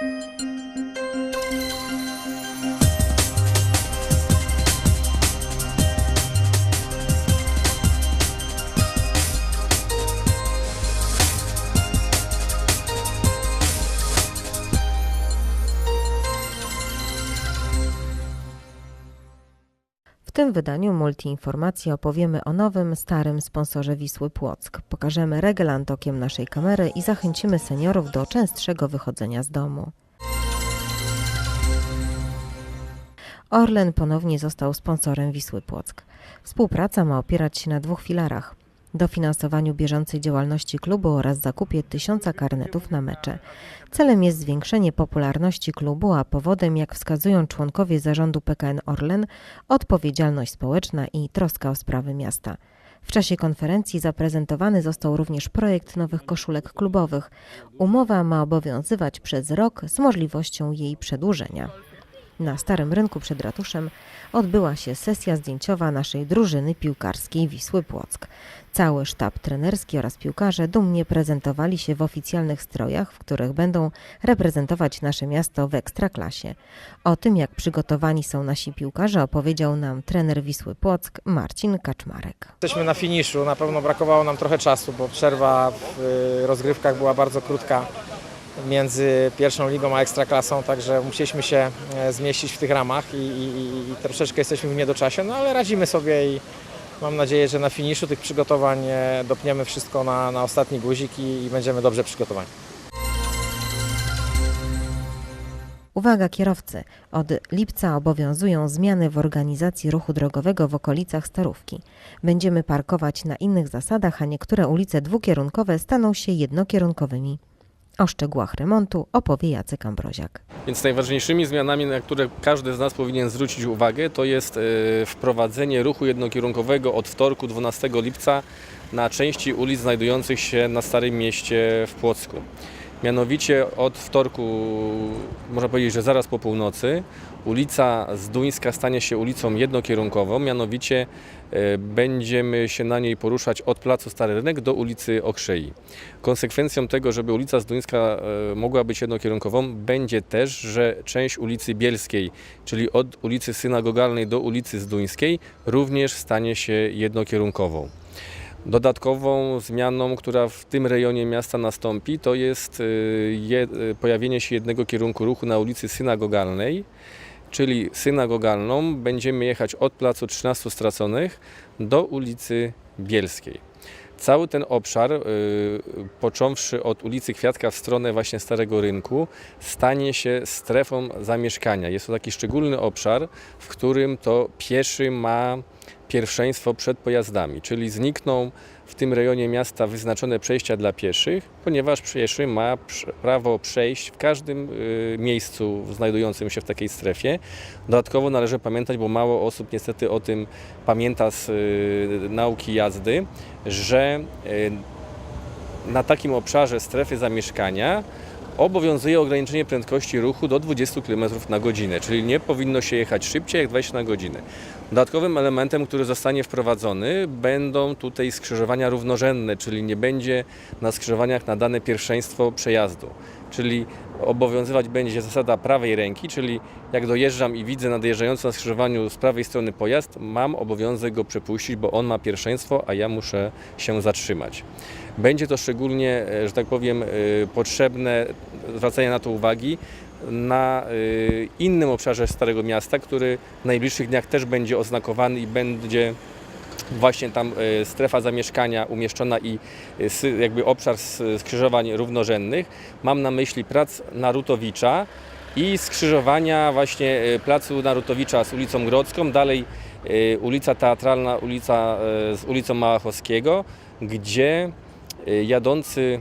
W tym wydaniu Multiinformacji opowiemy o nowym, starym sponsorze Wisły Płock. Pokażemy regelant okiem naszej kamery i zachęcimy seniorów do częstszego wychodzenia z domu. Orlen ponownie został sponsorem Wisły Płock. Współpraca ma opierać się na dwóch filarach. Dofinansowaniu bieżącej działalności klubu oraz zakupie tysiąca karnetów na mecze. Celem jest zwiększenie popularności klubu, a powodem, jak wskazują członkowie zarządu PKN Orlen, odpowiedzialność społeczna i troska o sprawy miasta. W czasie konferencji zaprezentowany został również projekt nowych koszulek klubowych. Umowa ma obowiązywać przez rok z możliwością jej przedłużenia. Na Starym Rynku przed ratuszem odbyła się sesja zdjęciowa naszej drużyny piłkarskiej Wisły Płock. Cały sztab trenerski oraz piłkarze dumnie prezentowali się w oficjalnych strojach, w których będą reprezentować nasze miasto w ekstraklasie. O tym, jak przygotowani są nasi piłkarze, opowiedział nam trener Wisły Płock Marcin Kaczmarek. Jesteśmy na finiszu, na pewno brakowało nam trochę czasu, bo przerwa w y, rozgrywkach była bardzo krótka między pierwszą ligą a ekstraklasą, także musieliśmy się e, zmieścić w tych ramach i, i, i troszeczkę jesteśmy w niedoczasie, no ale radzimy sobie i mam nadzieję, że na finiszu tych przygotowań e, dopniemy wszystko na, na ostatni guzik i, i będziemy dobrze przygotowani. Uwaga kierowcy! Od lipca obowiązują zmiany w organizacji ruchu drogowego w okolicach Starówki. Będziemy parkować na innych zasadach, a niektóre ulice dwukierunkowe staną się jednokierunkowymi. O szczegółach remontu opowie Jacek Ambroziak. Więc najważniejszymi zmianami, na które każdy z nas powinien zwrócić uwagę, to jest e, wprowadzenie ruchu jednokierunkowego od wtorku 12 lipca na części ulic znajdujących się na Starym Mieście w Płocku. Mianowicie od wtorku, można powiedzieć, że zaraz po północy, ulica Zduńska stanie się ulicą jednokierunkową, mianowicie e, będziemy się na niej poruszać od placu Stary Rynek do ulicy Okrzei. Konsekwencją tego, żeby ulica Zduńska e, mogła być jednokierunkową, będzie też, że część ulicy Bielskiej, czyli od ulicy Synagogalnej do ulicy Zduńskiej, również stanie się jednokierunkową. Dodatkową zmianą, która w tym rejonie miasta nastąpi, to jest y, je, y, pojawienie się jednego kierunku ruchu na ulicy Synagogalnej, czyli synagogalną będziemy jechać od placu 13 Straconych do ulicy Bielskiej. Cały ten obszar, y, począwszy od ulicy Kwiatka w stronę właśnie Starego Rynku, stanie się strefą zamieszkania. Jest to taki szczególny obszar, w którym to pieszy ma pierwszeństwo przed pojazdami, czyli znikną w tym rejonie miasta wyznaczone przejścia dla pieszych, ponieważ pieszy ma prawo przejść w każdym y, miejscu znajdującym się w takiej strefie. Dodatkowo należy pamiętać, bo mało osób niestety o tym pamięta z y, nauki jazdy, że y, na takim obszarze strefy zamieszkania obowiązuje ograniczenie prędkości ruchu do 20 km na godzinę, czyli nie powinno się jechać szybciej jak 20 na godzinę. Dodatkowym elementem, który zostanie wprowadzony, będą tutaj skrzyżowania równorzędne, czyli nie będzie na skrzyżowaniach nadane pierwszeństwo przejazdu. Czyli obowiązywać będzie zasada prawej ręki, czyli jak dojeżdżam i widzę nadjeżdżający na skrzyżowaniu z prawej strony pojazd, mam obowiązek go przepuścić, bo on ma pierwszeństwo, a ja muszę się zatrzymać. Będzie to szczególnie, e, że tak powiem, e, potrzebne zwracanie na to uwagi na y, innym obszarze Starego Miasta, który w najbliższych dniach też będzie oznakowany i będzie właśnie tam y, strefa zamieszkania umieszczona i sy- jakby obszar skrzyżowań równorzędnych. Mam na myśli plac Narutowicza i skrzyżowania właśnie y, placu Narutowicza z ulicą Grodzką, dalej ulica Teatralna ulica, z ulicą Małachowskiego, gdzie jadący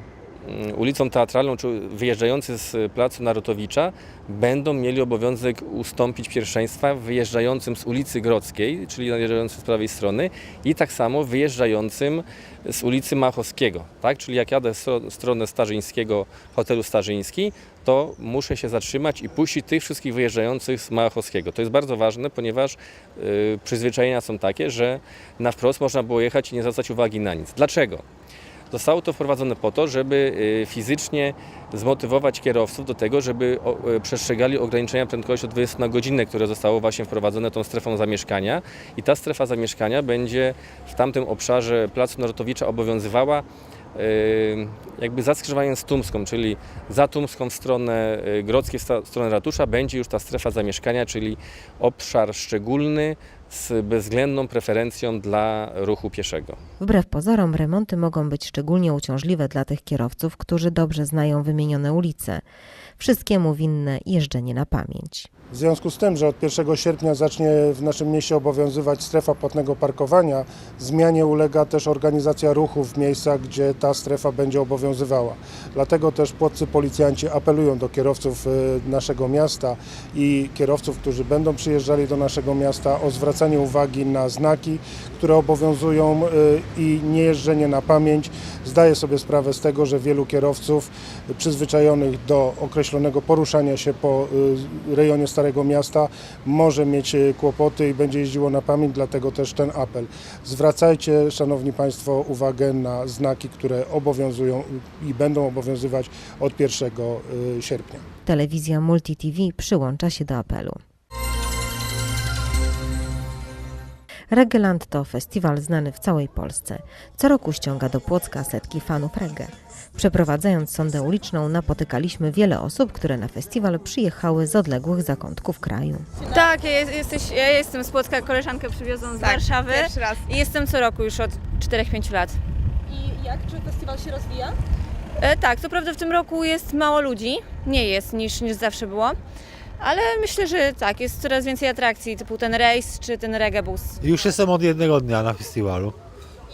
ulicą Teatralną czy wyjeżdżający z placu Narutowicza będą mieli obowiązek ustąpić pierwszeństwa wyjeżdżającym z ulicy Grodzkiej, czyli nadjeżdżającym z prawej strony i tak samo wyjeżdżającym z ulicy Machowskiego, tak? Czyli jak jadę w stro- stronę Starzyńskiego, hotelu Starzyński, to muszę się zatrzymać i puścić tych wszystkich wyjeżdżających z Małachowskiego. To jest bardzo ważne, ponieważ y, przyzwyczajenia są takie, że na wprost można było jechać i nie zwracać uwagi na nic. Dlaczego? Zostało to wprowadzone po to, żeby y, fizycznie zmotywować kierowców do tego, żeby y, przestrzegali ograniczenia prędkości o 20 na godzinę, które zostało właśnie wprowadzone tą strefą zamieszkania. I ta strefa zamieszkania będzie w tamtym obszarze Placu Narutowicza obowiązywała y, jakby za skrzyżowaniem z Tumską, czyli za Tumską w stronę Grodzkiej, w stronę ratusza będzie już ta strefa zamieszkania, czyli obszar szczególny z bezwzględną preferencją dla ruchu pieszego. Wbrew pozorom, remonty mogą być szczególnie uciążliwe dla tych kierowców, którzy dobrze znają wymienione ulice. Wszystkiemu winne jeżdżenie na pamięć. W związku z tym, że od 1 sierpnia zacznie w naszym mieście obowiązywać strefa płatnego parkowania, zmianie ulega też organizacja ruchu w miejscach, gdzie ta strefa będzie obowiązywała. Dlatego też płotcy policjanci apelują do kierowców y, naszego miasta i kierowców, którzy będą przyjeżdżali do naszego miasta o zwracanie uwagi na znaki, które obowiązują y, i nie jeżdżenie na pamięć. Zdaję sobie sprawę z tego, że wielu kierowców przyzwyczajonych do określonego poruszania się po y, rejonie Starego Miasta może mieć y, kłopoty i będzie jeździło na pamięć, dlatego też ten apel. Zwracajcie, Szanowni Państwo, uwagę na znaki, które obowiązują i będą obowiązywać od 1 y, sierpnia. Telewizja Multi TV przyłącza się do apelu. Reggaeland to festiwal znany w całej Polsce. Co roku ściąga do Płocka setki fanów reggae. Przeprowadzając sondę uliczną napotykaliśmy wiele osób, które na festiwal przyjechały z odległych zakątków kraju. Tak, ja, jest, jesteś, ja jestem z Płocka, koleżankę przywiozą z Tak, Warszawy Pierwszy raz. i jestem co roku już od 4-5 lat. I jak? Czy festiwal się rozwija? E, tak, co prawda w tym roku jest mało ludzi, nie jest niż, niż zawsze było, ale myślę, że tak, jest coraz więcej atrakcji, typu ten rejs czy ten reggae bus. Już jestem od jednego dnia na festiwalu.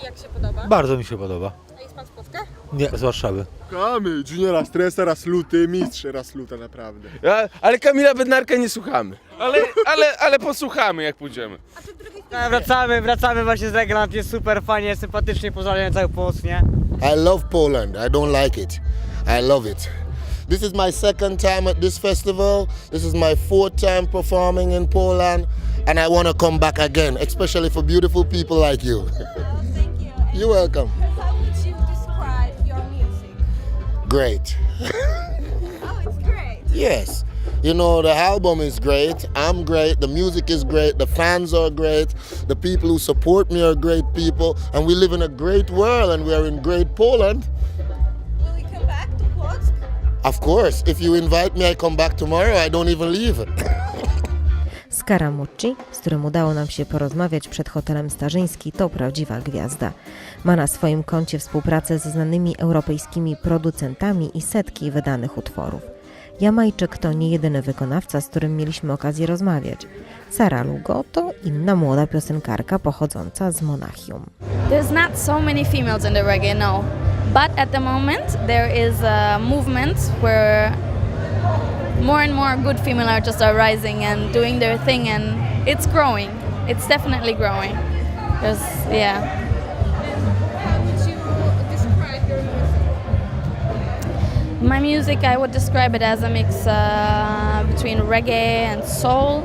I jak się podoba? Bardzo mi się podoba. A jest pan z Płocka? Nie, z Warszawy. Kochamy, Juniora Stresa, raz luty, mistrz raz luta, naprawdę. Ja, ale Kamila Bednarka nie słuchamy. Ale, ale, ale posłuchamy jak pójdziemy. E, Wracamy, wracamy właśnie z Regland, jest super fajnie, sympatycznie, pozdrawiam cały Płoc, nie? I love Poland. I don't like it. I love it. This is my second time at this festival. This is my fourth time performing in Poland, and I want to come back again, especially for beautiful people like you. Thank you. You're welcome. How would you describe your music? Great. Oh, it's great. Yes. You know, the album is great. I'm great. The music is great. The fans are great. The people who support me are great people. And we live in a great world and we are in great Poland. Of course, if you invite me, I come back tomorrow. I don't even leave. Scaramucci, z którym udało nam się porozmawiać przed hotelem Starzyński, to prawdziwa gwiazda. Ma na swoim koncie współpracę ze znanymi europejskimi producentami i setki wydanych utworów. Jamajczyk to nie jedyny wykonawca, z którym mieliśmy okazję rozmawiać. Sara Lugo to inna młoda piosenkarka pochodząca z Monachium. There's not so many females in the reggae, no. But at the moment, there is a movement where more and more good female artists are rising and doing their thing, and it's growing. It's definitely growing. There's, yeah. How would you describe your music? My music, I would describe it as a mix uh, between reggae and soul,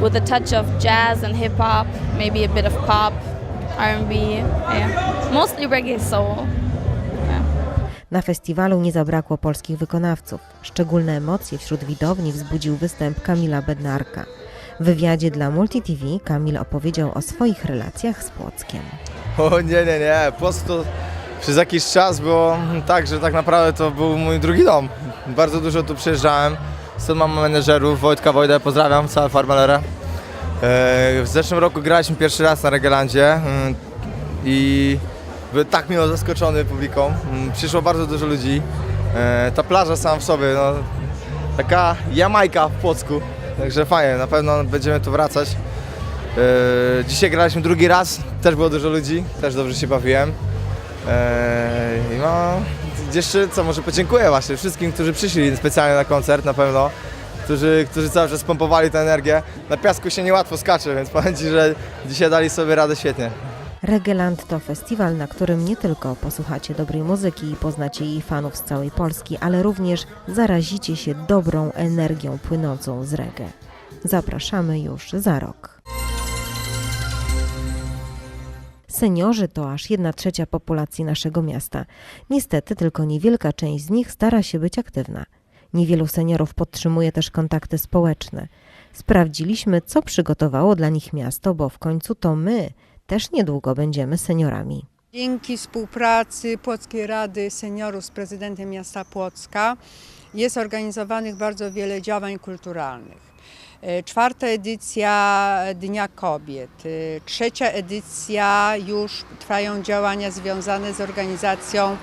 with a touch of jazz and hip hop, maybe a bit of pop, R&B. Yeah, mostly reggae soul. Na festiwalu nie zabrakło polskich wykonawców. Szczególne emocje wśród widowni wzbudził występ Kamila Bednarka. W wywiadzie dla Multi TV Kamil opowiedział o swoich relacjach z Płockiem. O nie, nie, nie, po prostu przez jakiś czas było tak, że tak naprawdę to był mój drugi dom. Bardzo dużo tu przyjeżdżałem, stąd mam menedżerów, Wojtka Wojdę, pozdrawiam, całą Farmalerę. W zeszłym roku graliśmy pierwszy raz na Regelandzie mm, i byłem tak miło zaskoczony publiką. Mm, Przyszło bardzo dużo ludzi. E, Ta plaża sama w sobie, no, taka Jamajka w Płocku, także fajnie, na pewno będziemy tu wracać. E, Dzisiaj graliśmy drugi raz, też było dużo ludzi, też dobrze się bawiłem. E, I no, jeszcze co, może podziękuję właśnie wszystkim, którzy przyszli specjalnie na koncert na pewno, którzy, którzy cały czas pompowali tę energię. Na piasku się niełatwo skacze, więc powiem Ci, że dzisiaj dali sobie radę świetnie. Reggaeland to festiwal, na którym nie tylko posłuchacie dobrej muzyki i poznacie jej fanów z całej Polski, ale również zarazicie się dobrą energią płynącą z reggae. Zapraszamy już za rok. Seniorzy to aż 1 trzecia populacji naszego miasta. Niestety tylko niewielka część z nich stara się być aktywna. Niewielu seniorów podtrzymuje też kontakty społeczne. Sprawdziliśmy, co przygotowało dla nich miasto, bo w końcu to my też niedługo będziemy seniorami. Dzięki współpracy Płockiej Rady Seniorów z prezydentem miasta Płocka jest organizowanych bardzo wiele działań kulturalnych. E, Czwarta edycja Dnia Kobiet, e, trzecia edycja już trwają działania związane z organizacją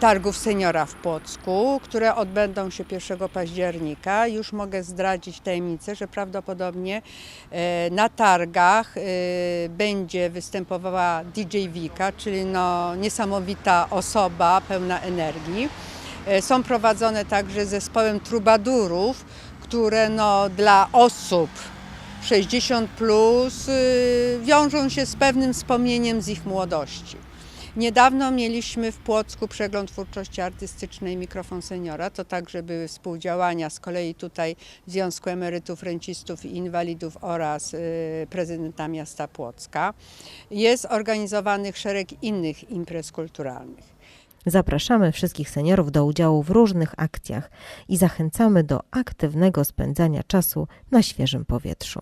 targów seniora w Płocku, które odbędą się 1 października. Już mogę zdradzić tajemnicę, że prawdopodobnie e, na targach e, będzie występowała DJ Wika, czyli no niesamowita osoba pełna energii. E, Są prowadzone także zespołem trubadurów, które no dla osób 60 plus y, wiążą się z pewnym wspomnieniem z ich młodości. Niedawno mieliśmy w Płocku przegląd twórczości artystycznej Mikrofon Seniora. To także były współdziałania z kolei tutaj Związku Emerytów, Rencistów i Inwalidów oraz y, prezydenta miasta Płocka. Jest organizowanych szereg innych imprez kulturalnych. Zapraszamy wszystkich seniorów do udziału w różnych akcjach i zachęcamy do aktywnego spędzania czasu na świeżym powietrzu.